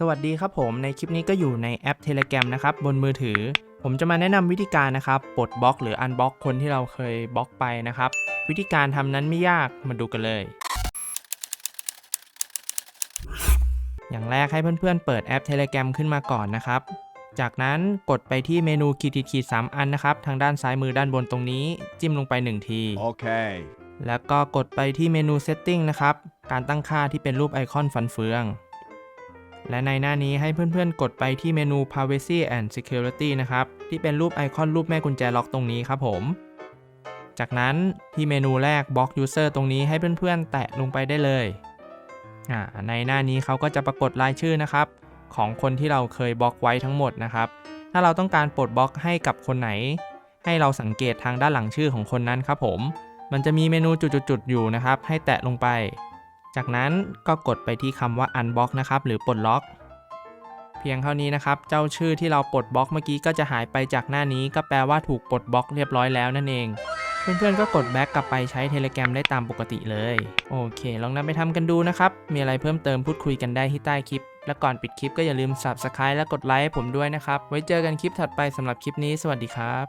สวัสดีครับผมในคลิปนี้ก็อยู่ในแอป Telegram นะครับ บนมือถือ ผมจะมาแนะนำวิธีการนะครับปลดบล็อกหรืออันบล็อกคนที่เราเคยบล็อกไปนะครับ วิธีการทำนั้นไม่ยากมาดูกันเลย อย่างแรกให้เพื่อนๆ เปิดแอป Telegram ขึ้นมาก่อนนะครับ จากนั้นกดไปที่เมนูขีดขีดๆๆสามอันนะครับ ทางด้านซ้ายมือด้านบนตรงนี้ จิ้มลงไป 1 ที Okay. แล้วก็กดไปที่เมนู Setting นะครับการตั้งค่าที่เป็นรูปไอคอนฟันเฟือง และในหน้านี้ให้เพื่อนๆ กดไปที่เมนู Privacy and Security นะครับ ที่เป็นรูปไอคอนรูปแม่กุญแจล็อกตรงนี้ครับผม จากนั้นที่เมนูแรก Block User ตรงนี้ให้เพื่อนๆ แตะลงไปได้เลยอ่าในหน้านี้เขาก็จะปรากฏรายชื่อนะครับ ของคนที่เราเคยบล็อกไว้ทั้งหมดนะครับ ถ้าเราต้องการปลดบล็อกให้กับคนไหน ให้เราสังเกตทางด้านหลังชื่อของคนนั้นครับผม มันจะมีเมนูจุดๆๆอยู่นะครับ ให้แตะลงไป จากนั้นก็กดไปที่คำว่า unblock นะครับ หรือปลดล็อก เพียงเท่านี้นะครับ เจ้าชื่อที่เราปลดบล็อกเมื่อกี้ก็จะหายไปจากหน้านี้ ก็แปลว่าถูกปลดบล็อกเรียบร้อยแล้วนั่นเอง เพื่อนๆก็กดแบ็กกลับไปใช้ Telegram ได้ตามปกติเลย โอเค ลองนำไปทำกันดูนะครับ มีอะไรเพิ่มเติมพูดคุยกันได้ที่ใต้คลิป และก่อนปิดคลิปก็อย่าลืม Subscribe และกดไลค์ให้ผมด้วยนะครับ ไว้เจอกันคลิปถัดไปสำหรับคลิปนี้ สวัสดีครับ